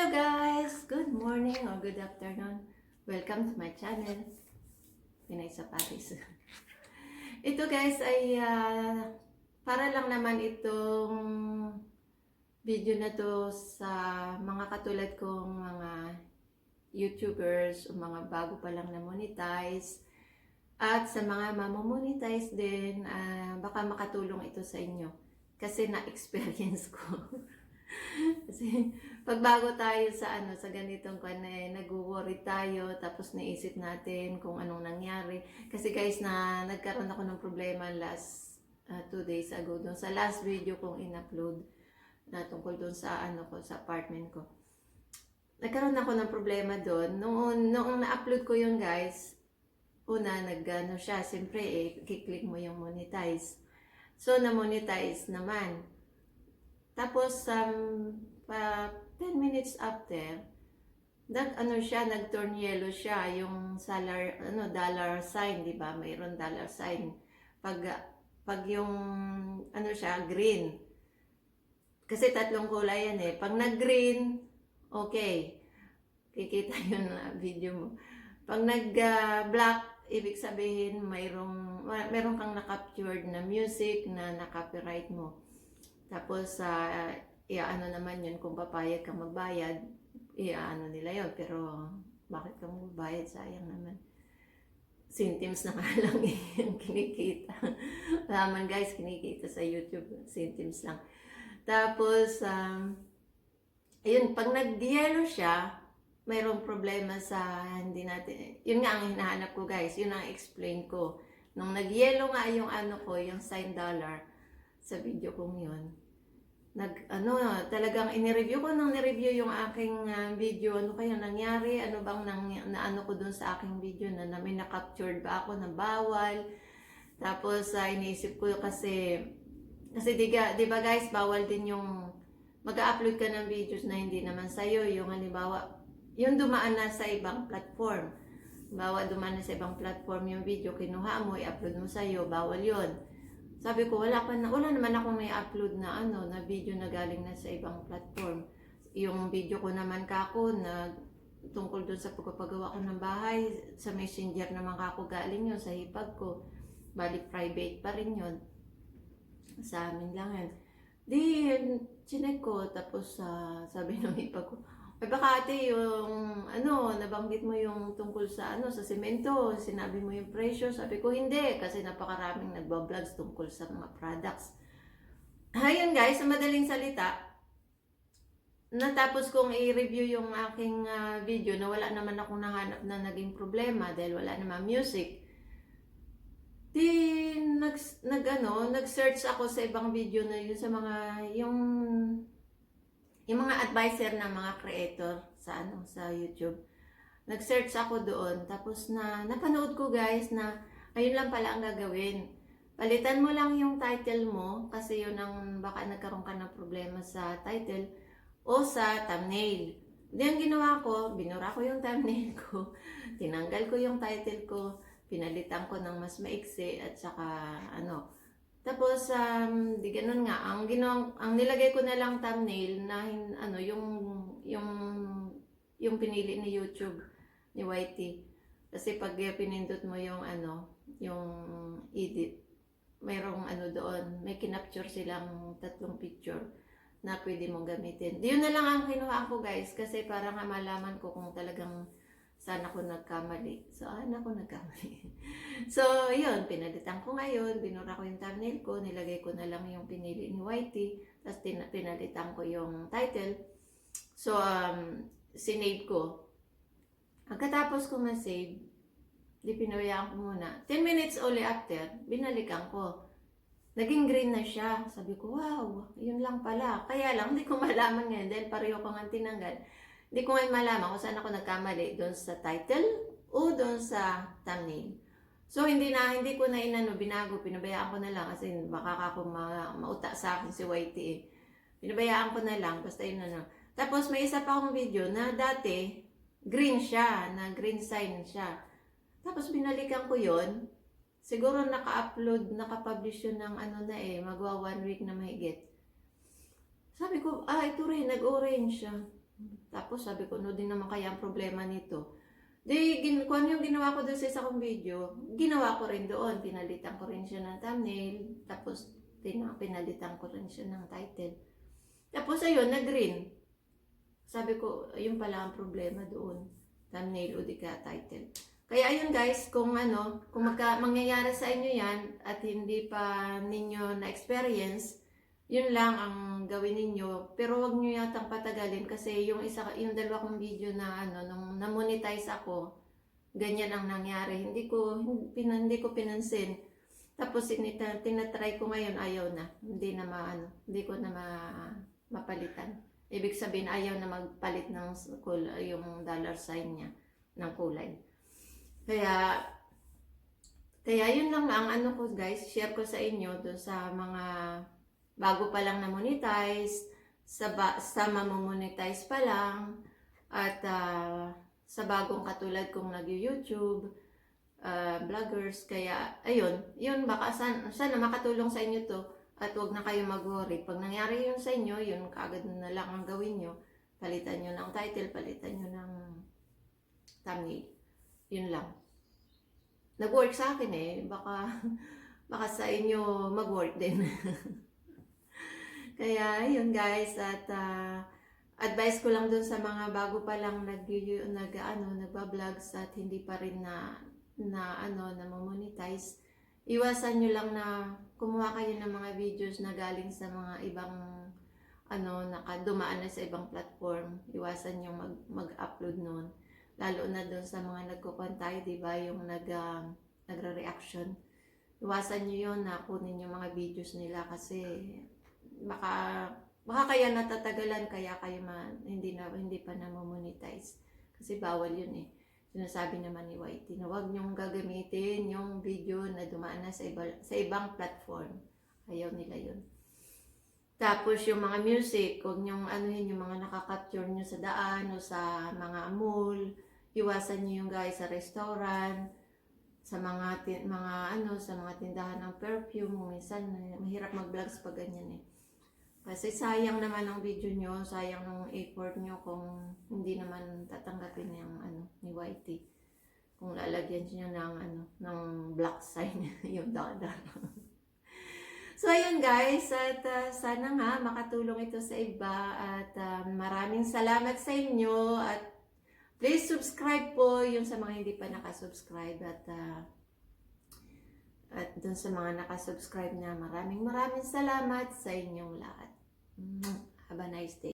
Hello guys! Good morning or good afternoon. Welcome to my channel. Pinay sa Paris. Ito guys ay ah, para lang naman itong video na to sa mga katulad kong mga YouTubers o mga bago pa lang na monetize at sa mga mamomonetize din, ah, baka makatulong ito sa inyo kasi na-experience ko. kasi pag bago tayo sa ano sa ganitong kwan eh, nag-worry tayo tapos naisip natin kung anong nangyari. Kasi guys na nagkaroon ako ng problema last uh, two days ago doon sa last video kong in-upload na tungkol doon sa ano ko sa apartment ko. Nagkaroon ako ng problema doon noon noong na-upload ko yun guys una nagano siya siyempre eh kiklik mo yung monetize. So na monetize naman tapos, um, pa 10 minutes after, nag ano siya, nag-turn yellow siya, yung salar, ano, dollar sign, di ba? Mayroon dollar sign. Pag, pag yung, ano siya, green. Kasi tatlong kulay yan eh. Pag nag-green, okay. Kikita yun na video mo. Pag nag-black, ibig sabihin mayroong, mayroong kang na-captured na music na na-copyright mo. Tapos, uh, iaano naman yun, kung papayag ka magbayad, iaano nila yun. Pero, bakit ka magbayad? Sayang naman. Centimes na nga lang yung kinikita. Wala man guys, kinikita sa YouTube. Centimes lang. Tapos, um, ayun, pag nag-yellow siya, mayroong problema sa hindi natin. Yun nga ang hinahanap ko guys. Yun ang explain ko. Nung nag-yellow nga yung ano ko, yung sign dollar, sa video kong yun. Nag, ano, talagang inireview ko nang nireview yung aking uh, video. Ano kaya nangyari? Ano bang nang, na ano ko dun sa aking video na, na may na-captured ba ako na bawal? Tapos, uh, iniisip ko kasi, kasi di, di ba guys, bawal din yung mag-upload ka ng videos na hindi naman sa'yo. Yung halimbawa, yung dumaan na sa ibang platform. Bawa dumaan na sa ibang platform yung video, kinuha mo, i-upload mo sa'yo, bawal yon sabi ko, wala, pa na, wala naman akong may upload na ano, na video na galing na sa ibang platform. Yung video ko naman kako na tungkol doon sa pagpapagawa ko ng bahay, sa messenger naman kako galing yun, sa hipag ko. Balik private pa rin yun. Sa amin lang yan. Di, chinek ko, tapos uh, sabi ng hipag ko, ay baka ate yung ano, nabanggit mo yung tungkol sa ano sa semento, sinabi mo yung presyo. Sabi ko hindi kasi napakaraming nagba-vlogs tungkol sa mga products. Ayun guys, sa madaling salita, natapos kong i-review yung aking uh, video na wala naman akong nahanap na naging problema dahil wala naman music. Di nag, nag ano, nag-search ako sa ibang video na yun sa mga yung yung mga advisor na mga creator sa ano sa YouTube. Nag-search ako doon tapos na napanood ko guys na ayun lang pala ang gagawin. Palitan mo lang yung title mo kasi yun ang baka nagkaroon ka ng problema sa title o sa thumbnail. Hindi ang ginawa ko, binura ko yung thumbnail ko, tinanggal ko yung title ko, pinalitan ko ng mas maiksi at saka ano, tapos, um, di ganun nga, ang ginawang, ang nilagay ko na lang thumbnail na ano, yung, yung, yung pinili ni YouTube, ni YT. Kasi pag pinindot mo yung ano, yung edit, mayroong ano doon, may kinapture silang tatlong picture na pwede mong gamitin. Yun na lang ang kinuha ko guys, kasi para nga malaman ko kung talagang saan ako nagkamali. So, saan ako nagkamali. so, yun, pinalitan ko ngayon, binura ko yung thumbnail ko, nilagay ko na lang yung pinili ni Whitey, tapos pinalitan ko yung title. So, um, sinave ko. Pagkatapos ko ma-save, di pinawayaan ko muna. 10 minutes only after, binalikan ko. Naging green na siya. Sabi ko, wow, yun lang pala. Kaya lang, hindi ko malaman ngayon dahil pareho ko nga tinanggal hindi ko ngayon malaman kung saan ako nagkamali, doon sa title o doon sa thumbnail. So, hindi na, hindi ko na inano, binago, pinabayaan ko na lang kasi baka ako ma, mauta sa akin si YT eh. Pinabayaan ko na lang, basta yun ano. Tapos, may isa pa akong video na dati, green siya, na green sign siya. Tapos, binalikan ko yon Siguro naka-upload, naka-publish yun ng ano na eh, magwa one week na mahigit. Sabi ko, ah, ito rin, nag-orange siya. Tapos sabi ko, no din naman kaya ang problema nito. Di, gin, kung ano yung ginawa ko doon sa isa kong video, ginawa ko rin doon. Pinalitan ko rin siya ng thumbnail. Tapos, pinalitan ko rin siya ng title. Tapos, ayun, nag-green. Sabi ko, ayun pala ang problema doon. Thumbnail o di ka title. Kaya ayun guys, kung ano, kung magka, mangyayari sa inyo yan at hindi pa ninyo na-experience, yun lang ang gawin ninyo. Pero wag nyo yatang patagalin kasi yung isa, yung dalawa kong video na ano, nung na-monetize ako, ganyan ang nangyari. Hindi ko, hindi, hindi ko pinansin. Tapos sinita, tinatry ko ngayon, ayaw na. Hindi na maano, hindi ko na ma, mapalitan. Ibig sabihin, ayaw na magpalit ng kul- yung dollar sign niya ng kulay. Kaya, kaya yun lang ang ano ko guys, share ko sa inyo doon sa mga bago pa lang na monetize, sa, ba, sa mamomonetize pa lang, at ah, sa bagong katulad kong nag-YouTube, ah, vloggers, kaya ayun, yun baka sana, sana makatulong sa inyo to at wag na kayo mag-worry. Pag nangyari yun sa inyo, yun kaagad na lang ang gawin nyo. Palitan nyo ng title, palitan nyo ng thumbnail. Yun lang. Nag-work sa akin eh. Baka, baka sa inyo mag-work din. Kaya, yun guys. At ah, advice ko lang dun sa mga bago pa lang nag, nag ano, nagba-vlogs at hindi pa rin na, na ano, na monetize Iwasan nyo lang na kumuha kayo ng mga videos na galing sa mga ibang ano, nakadumaan na sa ibang platform. Iwasan nyo mag, mag-upload nun. Lalo na doon sa mga nagkukontay, di ba, yung nag, ah, nagre-reaction. Iwasan nyo yun na kunin yung mga videos nila kasi baka, baka kaya natatagalan kaya kayo ma, hindi, na, hindi pa na monetize Kasi bawal yun eh sinasabi naman ni Whitey na huwag niyong gagamitin yung video na dumaan na sa, iba, sa ibang platform. Ayaw nila yun. Tapos yung mga music, huwag niyong anuhin yung mga nakakapture niyo sa daan o sa mga mall. Iwasan niyo yung guys sa restaurant, sa mga mga ano, sa mga tindahan ng perfume. Minsan mahirap mag-vlogs pag ganyan eh. Kasi sayang naman ang video nyo, sayang ng effort nyo kung hindi naman tatanggapin yung ano ni Whitey. Kung lalagyan nyo ng ano ng black sign yung dollar. so ayun guys, at ah, sana nga makatulong ito sa iba at ah, maraming salamat sa inyo at please subscribe po yung sa mga hindi pa nakasubscribe at ah, at dun sa mga nakasubscribe na maraming maraming salamat sa inyong lahat. Mm, Have a nice day.